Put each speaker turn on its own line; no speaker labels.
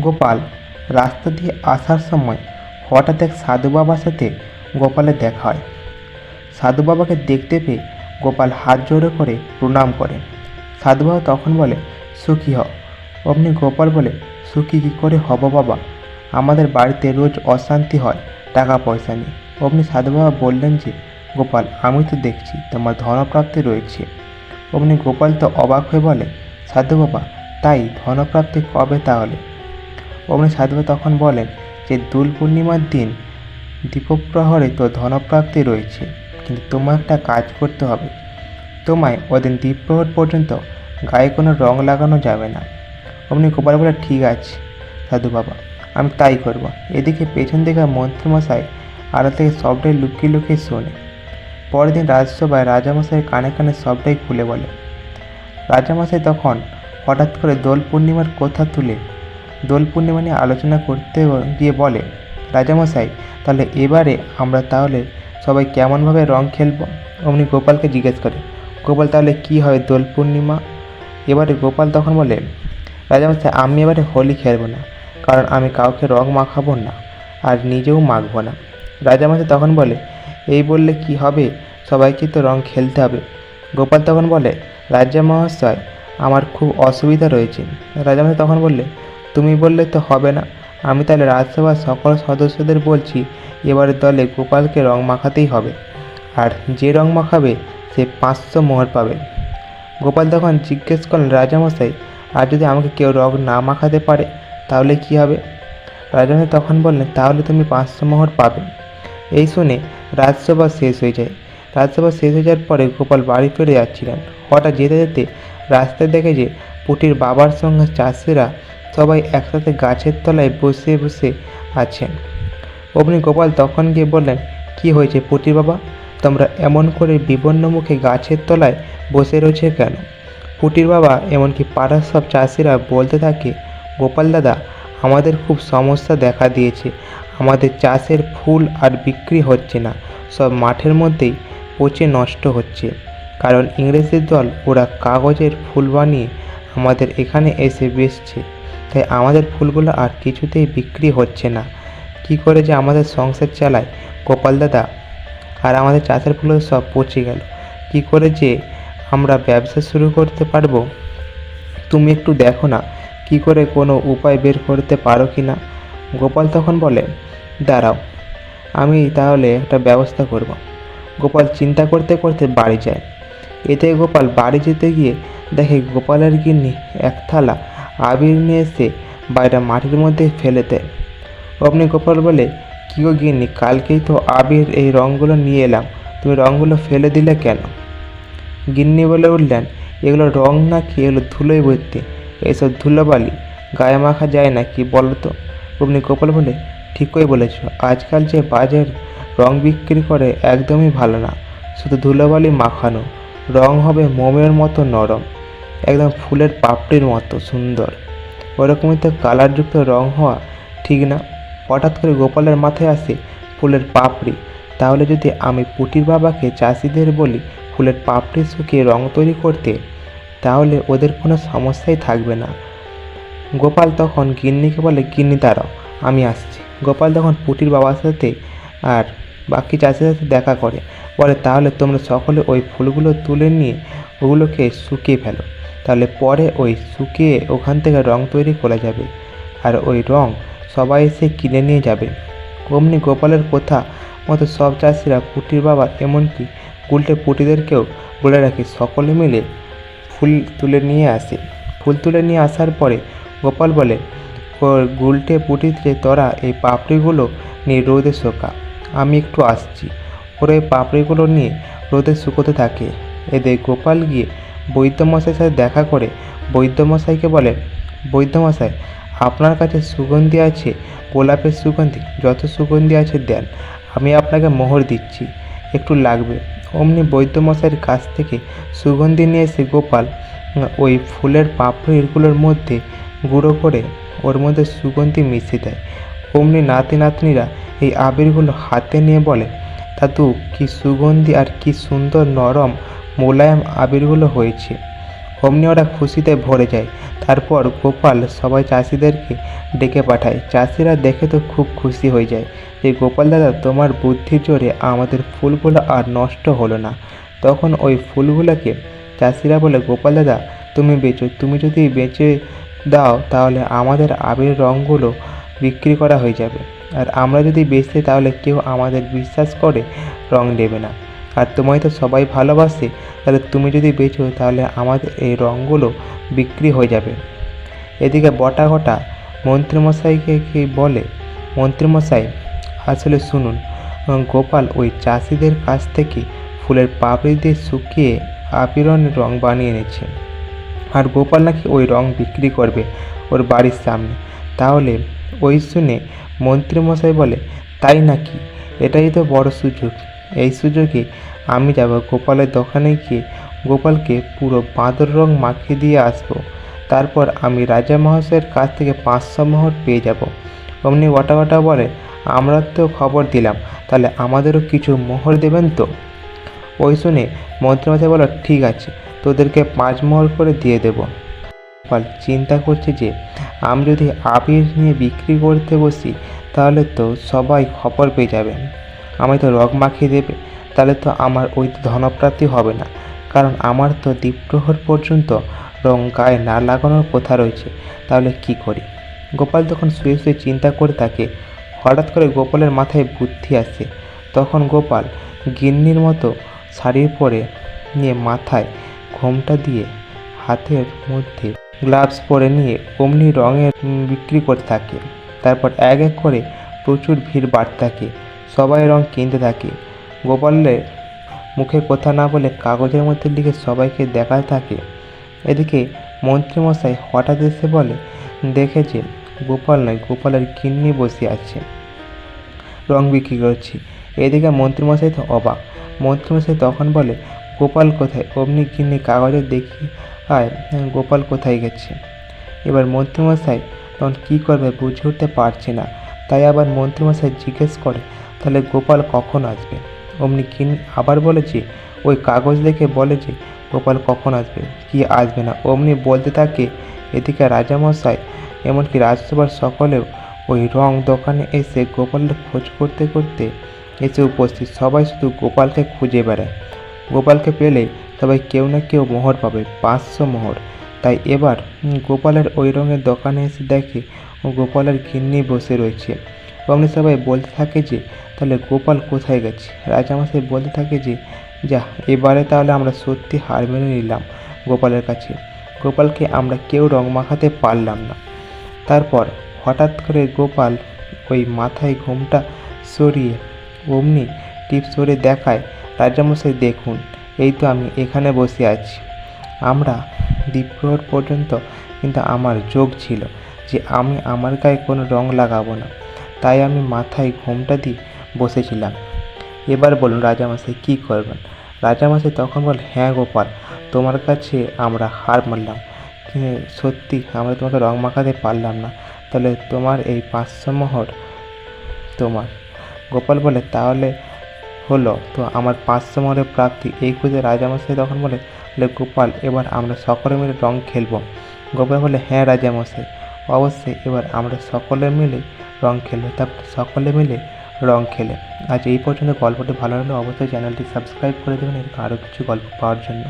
গোপাল, রাস্তা দিয়ে আসার সময় হঠাৎ এক সাধু বাবার সাথে গোপালের দেখা হয়। সাধু বাবাকে দেখতে পেয়ে গোপাল হাত জোড়ো করে প্রণাম করে। সাধু বাবা তখন বলে, সুখী হও অমনি গোপাল বলে, সুখী কী করে হব বাবা? আমাদের বাড়িতে রোজ অশান্তি হয় টাকা পয়সা নিয়ে অমনি সাধু বাবা বললেন যে, গোপাল, আমি তো দেখছি তোমার ধনপ্রাপ্তি রয়েছে। অমনি গোপাল তো অবাক হয়ে বলে, সাধু বাবা তাই ধনপ্রাপ্তি কবে তাহলে? অমনি সাধুবাবা তখন বলেন যে দোল পূর্ণিমার দিন দীপপ্রহরে তো ধনপ্রাপ্তি রয়েছে, কিন্তু তোমার একটা কাজ করতে হবে। তোমায় ওদিন দ্বীপ্রহর পর্যন্ত গায়ে কোনো রং লাগানো যাবে না। অমনি গোপাল বলে, ঠিক আছে, সাধু বাবা, আমি তাই করব। এদিকে পেছন থেকে মন্ত্রীমশাই আড়া থেকে সবটাই লুকিয়ে লুকিয়ে শোনে। পরের দিন রাজসভায় রাজামশাই কানে কানে সবটাই খুলে বলে, রাজামশাই তখন হঠাৎ করে দোল পূর্ণিমার কথা তুলে দোল পূর্ণিমা নিয়ে আলোচনা করতে গিয়ে বলে, রাজামশাই, তাহলে এবারে আমরা তাহলে সবাই কেমনভাবে রং খেলব? অমনি গোপালকে জিজ্ঞেস করে, গোপাল, তাহলে কি হবে দোল পূর্ণিমা এবারে গোপাল তখন বলে, রাজামশাই, আমি এবারে হোলি খেলব না, কারণ আমি কাউকে রং মাখাবো না আর নিজেও মাখবো না। রাজামশাই তখন বলে, এই বললে কি হবে? সবাইকে তো রং খেলতে হবে। গোপাল তখন বলে রাজা মহাশয় আমার খুব অসুবিধা রয়েছে। রাজামশাই তখন বললে, তুমি বললে তো হবে না। আমি তাহলে রাজসভার সকল সদস্যদের বলছি এবারের দলে গোপালকে রং মাখাতেই হবে। আর যে রং মাখাবে, সে পাঁচশো মোহর পাবে। গোপাল তখন জিজ্ঞেস করলেন, রাজামশাই, আর যদি আমাকে কেউ রং না মাখাতে পারে, তাহলে কি হবে? রাজামশাই তখন বললেন, তাহলে তুমি পাঁচশো মোহর পাবে। এই শুনে রাজসভা শেষ হয়ে যায়। রাজসভা শেষ হয়ে যাওয়ার পরে গোপাল বাড়ি ফিরে যাচ্ছিলেন। হঠাৎ যেতে যেতে রাস্তায় দেখে যে পুটির বাবার সঙ্গে চাষিরা সবাই একসাথে গাছের তলায় বসে বসে আছেন। অমনি গোপাল তখন গিয়ে বললেন, কি হয়েছে পুটির বাবা? তোমরা এমন করে বিবর্ণ মুখে গাছের তলায় বসে রয়েছে কেন? পুটির বাবা এমনকি পাড়ার সব চাষিরা বলতে থাকে, গোপাল দাদা, আমাদের খুব সমস্যা দেখা দিয়েছে। আমাদের চাষের ফুল আর বিক্রি হচ্ছে না। সব মাঠের মধ্যেই পচে নষ্ট হচ্ছে। কারণ ইংরেজদের দল ওরা কাগজের ফুল বানিয়ে আমাদের এখানে এসে বেচছে। তাই আমাদের ফুলগুলো আর কিছুতেই বিক্রি হচ্ছে না। কি করে যে আমাদের সংসার চালায় গোপাল দাদা? আর আমাদের চাষের ফুলগুলো সব পচে গেল। কি করে যে আমরা ব্যবসা শুরু করতে পারব? তুমি একটু দেখো না, কি করে কোনো উপায় বের করতে পারো কি না? গোপাল তখন বলে, দাঁড়াও, আমি তাহলে একটা ব্যবস্থা করব। গোপাল চিন্তা করতে করতে বাড়ি যায়। এতে গোপাল বাড়ি যেতে গিয়ে দেখে গোপালের গিন্নি এক থালা আবির নিয়ে এসে বাইরে মাটির মধ্যে ফেলে দেয়। অমনি গোপাল বলে, কী গো গিন্নি, কালকেই তো আবির এই রঙগুলো নিয়ে এলাম। তুমি রঙগুলো ফেলে দিলে কেন? গিন্নি বলে উঠলেন, এগুলো রং না কি এগুলো ধুলোই ভর্তি। এইসব ধুলোবালি গায়ে মাখা যায় না, কি বলো তো? অমনি গোপাল বলে, ঠিকই বলেছ, আজকাল যে বাজার রং বিক্রি করে একদমই ভালো না। শুধু ধুলোবালি মাখানো রং হবে মোমের মতো নরম, একদম ফুলের পাপড়ির মতো সুন্দর। ওরকমই তো কালারযুক্ত রং হওয়া ঠিক না। হঠাৎ করে গোপালের মাথায় আসে ফুলের পাপড়ি। তাহলে যদি আমি পুটির বাবাকে চাষিদের বলি ফুলের পাপড়ি শুকিয়ে রং তৈরি করতে, তাহলে ওদের কোনো সমস্যাই থাকবে না। গোপাল তখন গিন্নিকে বলে, গিন্নি, দাঁড়াও, আমি আসছি। গোপাল তখন পুটির বাবার সাথে আর বাকি চাষিদের সাথে দেখা করে। বলে তাহলে তোমরা সকলে ওই ফুলগুলো তুলে নিয়ে ওগুলোকে শুকিয়ে ফেলো। তাহলে পরে ওই শুকিয়ে ওখান থেকে রং তৈরি করা যাবে। আর ওই রং সবাই এসে কিনে নিয়ে যাবে। অমনি গোপালের কথা মতো সব চাষিরা পুটির বাবা এমনকি উল্টে পুটিদেরকেও বলে রাখে, সকলে মিলে ফুল তুলে নিয়ে আসে। ফুল তুলে নিয়ে আসার পরে গোপাল বলে গুলটে পুটিতে তোরা, এই পাপড়িগুলো নিয়ে রোদে শোকা। আমি একটু আসছি। ওরা এই পাপড়িগুলো নিয়ে রোদে শুকোতে থাকে। এদের গোপাল গিয়ে বৈদ্যমশাইয়ের সাথে দেখা করে বৈদ্যমশাইকে বলে, বৈদ্যমশাই, আপনার কাছে সুগন্ধি আছে, গোলাপের সুগন্ধি, যত সুগন্ধি আছে দেন, আমি আপনাকে মোহর দিচ্ছি, একটু লাগবে। অমনি বৈদ্যমশাইয়ের কাছ থেকে সুগন্ধি নিয়ে এসে গোপাল, ওই ফুলের পাপড়িগুলোর মধ্যে গুঁড়ো করে ওর মধ্যে সুগন্ধি মিশিয়ে দেয়। অমনি নাতি নাতনিরা এই আবিরগুলো হাতে নিয়ে বলে দাদু কি সুগন্ধি আর কি সুন্দর নরম মোলায়েম আবিরগুলো হয়েছে। অমনি ওরা খুশিতে ভরে যায়। তারপর গোপাল সবাই চাষিদেরকে ডেকে পাঠায়। চাষিরা দেখে তো খুব খুশি হয়ে যায় যে, গোপাল দাদা, তোমার বুদ্ধির জোরে আমাদের ফুলগুলো আর নষ্ট হলো না। তখন ওই ফুলগুলোকে চাষিরা বলে, গোপাল দাদা, তুমি বেচো। তুমি যদি বেচে দাও, তাহলে আমাদের আবির রঙগুলো বিক্রি করা হয়ে যাবে। আর আমরা যদি বেচতে তাহলে কেউ আমাদের বিশ্বাস করে? রং দেবে না। আর তোমায় তো সবাই ভালোবাসে, তাহলে তুমি যদি বেচো, তাহলে আমাদের এই রঙগুলো বিক্রি হয়ে যাবে। এদিকে বটা ঘটা মন্ত্রীমশাইকে কি বলে, মন্ত্রীমশাই, আসলে শুনুন, গোপাল ওই চাষিদের কাছ থেকে ফুলের পাপড়ি দিয়ে শুকিয়ে আবিরনের রং বানিয়ে এনেছে। আর গোপাল নাকি ওই রং বিক্রি করবে ওর বাড়ির সামনে। তাহলে ওই শুনে মন্ত্রীমশাই বলে, তাই নাকি? এটাই তো বড় সুযোগ। এই সুযোগে আমি যাব। গোপালের দোকানে গিয়ে গোপালকে পুরো বাঁদর রং মাখিয়ে দিয়ে আসব। তারপর আমি রাজা মহাশয়ের কাছ থেকে পাঁচশো মোহর পেয়ে যাব। অমনি ওটা বলে, আমরা তো খবর দিলাম। তাহলে আমাদেরও কিছু মোহর দেবেন তো? ওই শুনে মন্ত্রীমশাই বলো, ঠিক আছে, তোদেরকে পাঁচ মোহর করে দিয়ে দেবো। গোপাল চিন্তা করছে যে আমি যদি আবির নিয়ে বিক্রি করতে বসি, তাহলে তো সবাই খবর পেয়ে যাবে। আমি তো রগ মাখিয়ে দেবে, তাহলে তো আমার ওই ধনপ্রাপ্তি হবে না। কারণ আমার তো দ্বীপ্রহর পর্যন্ত রং গায়ে না লাগানোর কথা রয়েছে, তাহলে কি করি? গোপাল তখন শুয়ে শুয়ে চিন্তা করে থাকে, হঠাৎ করে গোপালের মাথায় বুদ্ধি আসে। তখন গোপাল গিন্নির মতো শাড়ির পরে নিয়ে মাথায় ঘোমটা দিয়ে হাতের মধ্যে গ্লাভস পরে নিয়ে অমনি রঙের বিক্রি করতে থাকে। তারপর এক এক করে প্রচুর ভিড় বাড়তে থাকে। সবাই রং কিনতে থাকে। গোপালের মুখে কথা না বলে কাগজের মধ্যে লিখে সবাইকে দেখাতে থাকে। এদিকে মন্ত্রীমশাই হঠাৎ এসে বলে দেখেছে গোপাল নয়, গোপালের কিন্নি বসে আছে। রং বিক্রি করছি। এদিকে মন্ত্রীমশাই তো অবাক। মন্ত্রীমশাই তখন বলে, গোপাল কোথায়? অমনি কিন্নি কাগজে দেখি আয় গোপাল কোথায় গেছে? এবার মন্ত্রীমশাই তখন কী করবে বুঝে উঠতে পারছে না। তাই আবার মন্ত্রীমশাই জিজ্ঞেস করে, তাহলে গোপাল কখন আসবে? অমনি কিন্নি আবার বলেছে ওই কাগজ দেখে বলে যে, গোপাল কখন আসবে? কি আসবে না? অমনি বলতে থাকে, এদিকে রাজামশাই, এমনকি রাজসভার সকলেও ওই রং দোকানে এসে গোপালের খোঁজ করতে করতে এসে উপস্থিত। সবাই শুধু গোপালকে খুঁজে বেড়ায়। গোপালকে পেলে সবাই কেউ না কেউ মোহর পাবে, পাঁচশো মোহর। তাই এবার গোপালের ওই রঙের দোকানে এসে দেখে ও গোপালের গিন্নি বসে রয়েছে। অমনি সবাই বলতে থাকে যে, তাহলে গোপাল কোথায় গেছে? রাজামশাই বলতে থাকে যে, যা, এবারে তাহলে আমরা সত্যি হার মেনে নিলাম গোপালের কাছে। গোপালকে আমরা কেউ রং মাখাতে পারলাম না। তারপর হঠাৎ করে গোপাল ওই মাথায় ঘোমটা সরিয়ে অমনি টিপ সরে দেখায়, রাজামশাই, দেখুন। এই তো আমি এখানে বসে আছি। আমরা দ্বীপ্রহর পর্যন্ত কিন্তু আমার যোগ ছিল যে আমি আমার গায়ে কোনো রং লাগাবো না। তাই আমি মাথায় ঘোমটা দিয়ে বসেছিলাম। এবার বলুন, রাজামশাই, কী করবেন? রাজামশাই তখন বল হ্যাঁ গোপাল, তোমার কাছে আমরা হার মানলাম। সত্যি আমরা তোমাকে রং মাখাতে পারলাম না। তাহলে তোমার এই পাঁচশো মোহর তোমার। গোপাল বলে তাহলে হলো, তো আমার পাঁচশো মনের প্রাপ্তি এই খুঁজে রাজামশাই তখন বলে বলে গোপাল, এবার আমরা সকলে মিলে রং খেলব। গোপাল বলে হ্যাঁ রাজামশাই, অবশ্যই, এবার আমরা সকলে মিলে রং খেলব। তারপর সকলে মিলে রং খেলে। আজ এই পর্যন্ত গল্পটি ভালো লাগলে অবশ্যই চ্যানেলটি সাবস্ক্রাইব করে দেবেন এরকম আরও কিছু গল্প পাওয়ার জন্য।